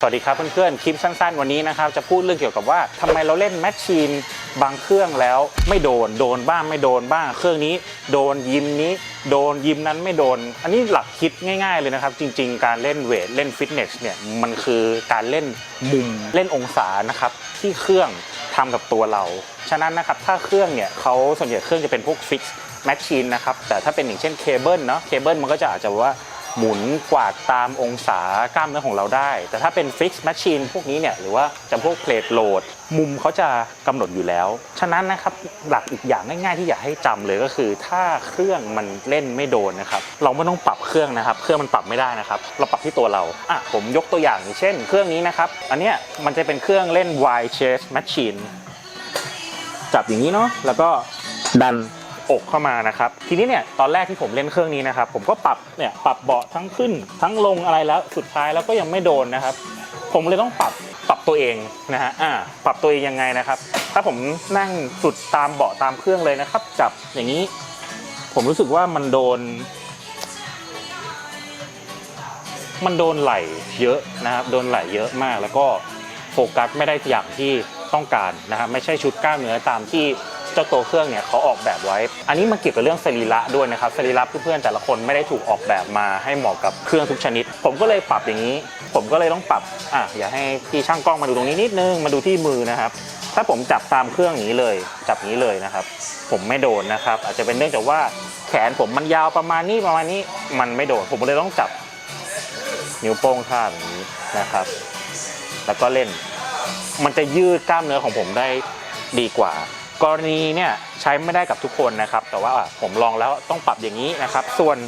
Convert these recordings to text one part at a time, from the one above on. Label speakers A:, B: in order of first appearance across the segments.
A: สวัสดีครับเพื่อนๆ คลิปสั้นๆ วันนี้นะครับจะพูดเรื่องเกี่ยวกับว่าทำไมเราเล่นแมชชีนบางเครื่องแล้วไม่โดน โดนบ้างไม่โดนบ้าง เครื่องนี้ โดนยิมนี้ โดนยิมนั้นไม่โดน อันนี้หลักคิดง่ายๆเลยนะครับ จริงๆ การเล่นเวทเล่นฟิตเนสเนี่ยมันคือการเล่นมุมเล่นองศานะครับที่เครื่องทำกับตัวเรา ฉะนั้นนะครับถ้าเครื่องเนี่ยเขาส่วนใหญ่เครื่องจะเป็นพวกฟิกซ์แมชชีนนะครับแต่ถ้าเป็นอย่างเช่นเคเบิลเนาะเคเบิลมันก็จะอาจจะว่า หมุนกวาดตามองศากล้ามเนื้อของเราได้ แต่ถ้าเป็นฟิกซ์แมชชีนพวกนี้เนี่ยหรือว่าจำพวกเพลทโหลด มุมเขาจะกำหนดอยู่แล้ว ฉะนั้นนะครับหลักอีกอย่างง่ายๆที่อยากให้จำเลยก็คือ ถ้าเครื่องมันเล่นไม่โดนนะครับเราไม่ต้องปรับเครื่องนะครับ เครื่องมันปรับไม่ได้นะครับ เราปรับที่ตัวเราอะผมยกตัวอย่างเช่น เครื่องนี้นะครับ อันเนี้ยมันจะเป็นเครื่องเล่น wide chest machine จับอย่างนี้เนาะแล้วก็ดัน อกเข้ามานะครับทีนี้เนี่ยตอนแรกที่ผมเล่นเครื่องนี้นะครับผมก็ปรับเนี่ยปรับเบาะทั้งขึ้น ทั้งลงอะไรแล้วสุดท้ายแล้วก็ยังไม่โดนนะครับ ผมเลยต้องปรับปรับตัวเองนะฮะอ่าปรับตัวเองยังไงนะครับ ถ้าผมนั่งสุดตามเบาะตามเครื่องเลยนะครับ จับอย่างนี้ ผมรู้สึกว่ามันโดน มันโดนไหลเยอะนะครับ โดนไหลเยอะมากแล้วก็โฟกัสไม่ได้อย่างที่ต้องการนะครับไม่ใช่ชุดกล้ามเนื้อตามที่ เจ้าตัวเครื่องเนี่ยเขาออกแบบไว้ อันนี้มันเกี่ยวกับเรื่องสรีระด้วยนะครับสรีระเพื่อนๆแต่ละคนไม่ได้ถูกออกแบบมาให้เหมาะกับเครื่องทุกชนิด ผมก็เลยปรับอย่างนี้ ผมก็เลยต้องปรับอะอย่าให้พี่ช่างกล้องมาดูตรงนี้นิดนึงมาดูที่มือนะครับ ถ้าผมจับตามเครื่องนี้เลยจับนี้เลยนะครับ ผมไม่โดนนะครับ อาจจะเป็นเนื่องจากว่าแขนผมมันยาวประมาณนี้ประมาณนี้มันไม่โดนผมเลยต้องจับนิ้วโป้งท่าแบบนี้นะครับ แล้วก็เล่น มันจะยืดกล้ามเนื้อของผมได้ดีกว่า กรณีเนี่ยใช้ไม่ได้กับทุกคนนะครับ แต่ว่าผมลองแล้วต้องปรับอย่างนี้นะครับ ส่วน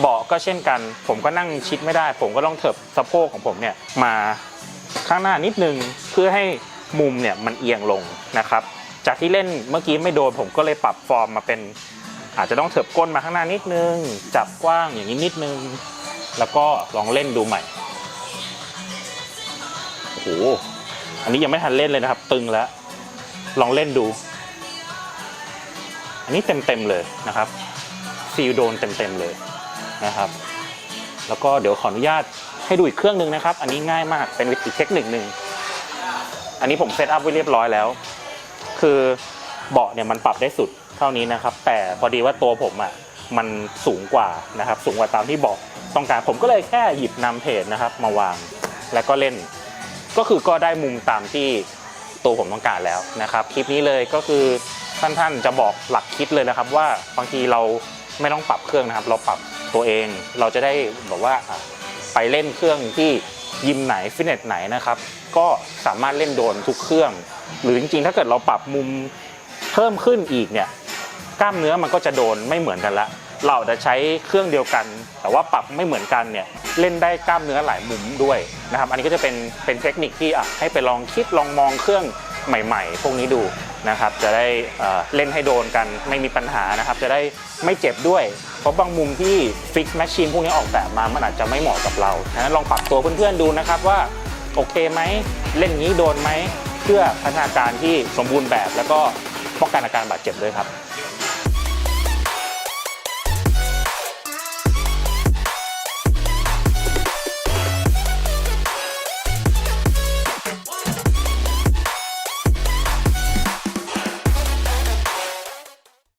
A: เบาะก็เช่นกัน ผมก็นั่งชิดไม่ได้ ผมก็ต้องเถิบสะโพกของผมเนี่ยมาข้างหน้านิดนึงเพื่อให้มุมเนี่ยมันเอียงลงนะครับ จากที่เล่นเมื่อกี้ไม่โดน ผมก็เลยปรับฟอร์มมาเป็น อาจจะต้องเถิบก้นมาข้างหน้านิดนึง จับกว้างอย่างนี้นิดนึง แล้วก็ลองเล่นดูใหม่โอ้โหอันนี้ยังไม่ทันเล่นเลยนะครับ ตึงแล้วลองเล่นดู อันนี้เต็มๆเลยนะครับซีลโดนเต็มๆเลยนะครับ แล้วก็เดี๋ยวขออนุญาตให้ดูอีกเครื่องหนึ่งนะครับ อันนี้ง่ายมากเป็นวิธีเทคนิคหนึ่งอันนี้ผมเซตอัพไว้เรียบร้อยแล้ว คือเบาะเนี่ยมันปรับได้สุดเท่านี้นะครับ แต่พอดีว่าตัวผมอะมันสูงกว่านะครับ สูงกว่าตามที่บอกต้องการผมก็เลยแค่หยิบนำเพจนะครับ มาวาง แล้วก็เล่น ก็คือก็ได้มุมตามที่ตัวผมต้องการแล้วนะครับ คลิปนี้เลยก็คือ ท่านๆจะบอกหลักคิดเลยนะครับว่าบางทีเราไม่ต้องปรับเครื่องนะครับ เราปรับตัวเองเราจะได้แบบว่าไปเล่นเครื่องที่ยิมไหนฟิตเนสไหนนะครับ ก็สามารถเล่นโดนทุกเครื่อง หรือจริงๆ ถ้าเกิดเราปรับมุมเพิ่มขึ้นอีกเนี่ยกล้ามเนื้อมันก็จะโดนไม่เหมือนกันละเราจะใช้เครื่องเดียวกัน แต่ว่าปรับไม่เหมือนกันเนี่ยเล่นได้กล้ามเนื้อหลายมุมด้วยนะครับ อันนี้ก็จะเป็นเป็นเทคนิคที่อะให้ไปลองคิดลองมองเครื่องใหม่ ๆ พวกนี้ดู นะครับจะได้เอ่อเล่นให้โดนกันไม่มีปัญหานะครับจะได้ไม่เจ็บด้วย เพราะบางมุมที่ฟิกแมชชีนพวกนี้ออกแบบมามันอาจจะไม่เหมาะกับเราฉะนั้นลองปรับตัวเพื่อนๆดูนะครับว่าโอเคไหมเล่นงี้โดนไหม เพื่อพัฒนาการที่สมบูรณ์แบบ แล้วก็ป้องกันอาการบาดเจ็บด้วยครับ